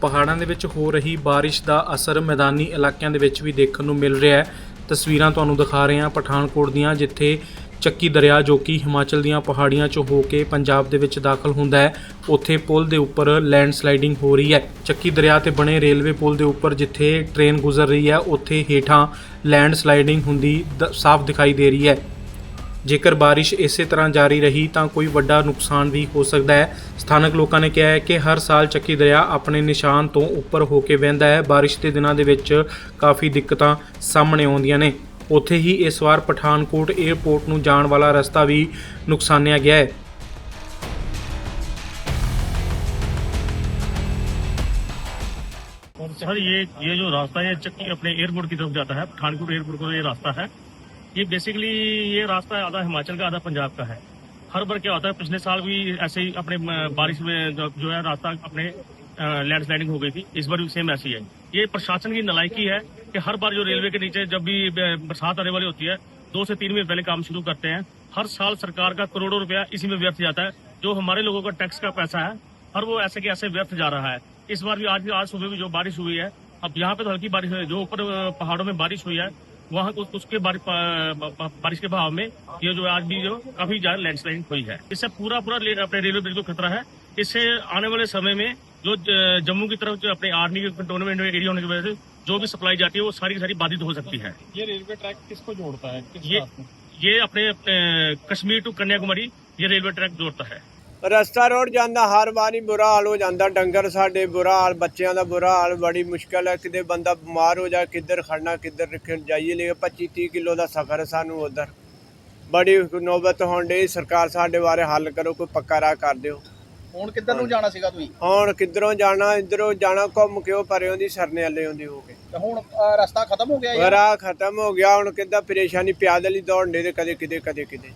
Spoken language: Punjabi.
ਪਹਾੜਾਂ ਦੇ ਵਿੱਚ ਹੋ ਰਹੀ ਬਾਰਿਸ਼ ਦਾ ਅਸਰ ਮੈਦਾਨੀ ਇਲਾਕਿਆਂ ਦੇ ਵਿੱਚ ਵੀ ਦੇਖਣ ਨੂੰ ਮਿਲ ਰਿਹਾ ਹੈ। ਤਸਵੀਰਾਂ ਤੁਹਾਨੂੰ ਦਿਖਾ ਰਹੇ ਹਾਂ ਪਠਾਨਕੋਟ ਦੀਆਂ, ਜਿੱਥੇ ਚੱਕੀ ਦਰਿਆ ਜੋ ਕਿ ਹਿਮਾਚਲ ਦੀਆਂ ਪਹਾੜੀਆਂ 'ਚੋਂ ਹੋ ਕੇ ਪੰਜਾਬ ਦੇ ਵਿੱਚ ਦਾਖਲ ਹੁੰਦਾ ਹੈ। ਉੱਥੇ ਪੁਲ ਦੇ ਉੱਪਰ ਲੈਂਡ ਸਲਾਈਡਿੰਗ ਹੋ ਰਹੀ ਹੈ। ਚੱਕੀ ਦਰਿਆ ਤੇ ਬਣੇ ਰੇਲਵੇ ਪੁਲ ਦੇ ਉੱਪਰ ਜਿੱਥੇ ਟ੍ਰੇਨ ਗੁਜ਼ਰ ਰਹੀ ਹੈ, ਉੱਥੇ ਹੇਠਾਂ ਲੈਂਡ ਸਲਾਈਡਿੰਗ ਹੁੰਦੀ ਦ- ਸਾਫ਼ ਦਿਖਾਈ ਦੇ ਰਹੀ ਹੈ। ਜੇਕਰ بارش ਇਸੇ ਤਰ੍ਹਾਂ ਜਾਰੀ ਰਹੀ ਤਾਂ ਕੋਈ ਵੱਡਾ ਨੁਕਸਾਨ ਵੀ ਹੋ ਸਕਦਾ ਹੈ। ਸਥਾਨਕ ਲੋਕਾਂ ਨੇ ਕਿਹਾ ਹੈ ਕਿ ਹਰ ਸਾਲ ਚੱਕੀ ਦਰਿਆ ਆਪਣੇ ਨਿਸ਼ਾਨ ਤੋਂ ਉੱਪਰ ਹੋ ਕੇ ਵਹਿੰਦਾ ਹੈ। بارش ਦੇ ਦਿਨਾਂ ਦੇ ਵਿੱਚ ਕਾਫੀ ਦਿੱਕਤਾਂ ਸਾਹਮਣੇ ਆਉਂਦੀਆਂ ਨੇ। ਉੱਥੇ ਹੀ ਇਸ ਵਾਰ ਪਠਾਨਕੋਟ 에ਅਰਪੋਰਟ ਨੂੰ ਜਾਣ ਵਾਲਾ ਰਸਤਾ ਵੀ ਨੁਕਸਾਨਿਆ ਗਿਆ ਹੈ। सर ये ये जो रास्ता है चक्की अपने एयरपोर्ट की तरफ जाता है पठानकोट एयरपोर्ट का ये रास्ता है ये बेसिकली ये रास्ता आधा हिमाचल का, आधा पंजाब का है। हर बार क्या होता है, पिछले साल भी ऐसे ही अपने बारिश में जो है रास्ता अपने लैंड स्लाइडिंग हो गई थी। इस बार भी सेम ऐसी है ये प्रशासन की नलायकी है कि हर बार जो रेलवे के नीचे जब भी बरसात आने वाली होती है, दो से तीन महीने पहले काम शुरू करते हैं। हर साल सरकार का करोड़ों रुपया इसी में व्यर्थ जाता है। जो हमारे लोगों का टैक्स का पैसा है और वो ऐसे के ऐसे व्यर्थ जा रहा है। इस बार भी आज आज सुबह भी जो बारिश हुई है, अब यहाँ पे तो हल्की बारिश हुई है। जो ऊपर पहाड़ों में बारिश हुई है वहाँ उस, उसके बारिश बारिश के भाव में ये जो आज भी जो काफ़ी ज़्यादा लैंडस्लाइडिंग हुई है। इससे पूरा पूरा अपने रेलवे ब्रिज को खतरा है। इससे आने वाले समय में जो जम्मू की तरफ़ जो अपने आर्मी के कंटोनमेंट एरिया होने की वजह से जो भी सप्लाई जाती है वो सारी की सारी बाधित हो सकती है। ये रेलवे ट्रैक किसको जोड़ता है? किस ये- ये अपने अ, कश्मीर टू कन्याकुमारी ये रेलवे ट्रैक जोड़ता है। ਰਸਤਾ ਰੋਡ ਜਾਂਦਾ ਹਰ ਵਾਰੀ ਬੁਰਾ ਹਾਲ ਹੋ ਜਾਂਦਾ। ਡੰਗਰ ਸਾਡੇ ਬੁਰਾ ਹਾਲ ਬੱਚਿਆਂ ਦਾ ਬੁਰਾ ਹਾਲ ਬੜੀ ਮੁਸ਼ਕਲ ਹੈ। ਕਿਤੇ ਬੰਦਾ ਬਿਮਾਰ ਹੋ ਜਾ ਕਿੱਧਰ ਖੜਨਾ ਕਿੱਧਰ ਰੱਖਣ ਜਾਈਏ ਲੈ 25 30 ਕਿਲੋ ਦਾ ਸਫ਼ਰ ਸਾਨੂੰ ਉਧਰ। ਬੜੀ ਨੌਬਤ ਹੋਣ ਡਈ ਸਰਕਾਰ ਸਾਡੇ ਬਾਰੇ ਹੱਲ ਕਰੋ ਕੋਈ ਪੱਕਾ ਰਾਹ ਕਰ ਦਿਓ। ਹੁਣ ਕਿੱਧਰ ਨੂੰ ਜਾਣਾ ਸੀਗਾ ਤੁਸੀਂ? ਹੁਣ ਕਿੱਧਰੋਂ ਜਾਣਾ ਇੱਧਰੋਂ ਜਾਣਾ ਘੁੰਮ ਕੇ ਉਹ ਪਰਿਓਂ ਦੀ ਸਰਨੇ ਵਾਲੇ ਹੁੰਦੀ ਹੋ ਕੇ। ਤੇ ਹੁਣ ਅਹ, ਰਸਤਾ ਖਤਮ ਹੋ ਗਿਆ ਯਾਰ? ਰਾਹ ਖਤਮ ਹੋ ਗਿਆ ਹੁਣ ਕਿੱਦਾਂ ਪਰੇਸ਼ਾਨੀ ਪਿਆਦਲ ਹੀ ਦੌੜਨੇ ਦੇ ਕਦੇ ਕਿਤੇ ਕਦੇ ਕਿਤੇ।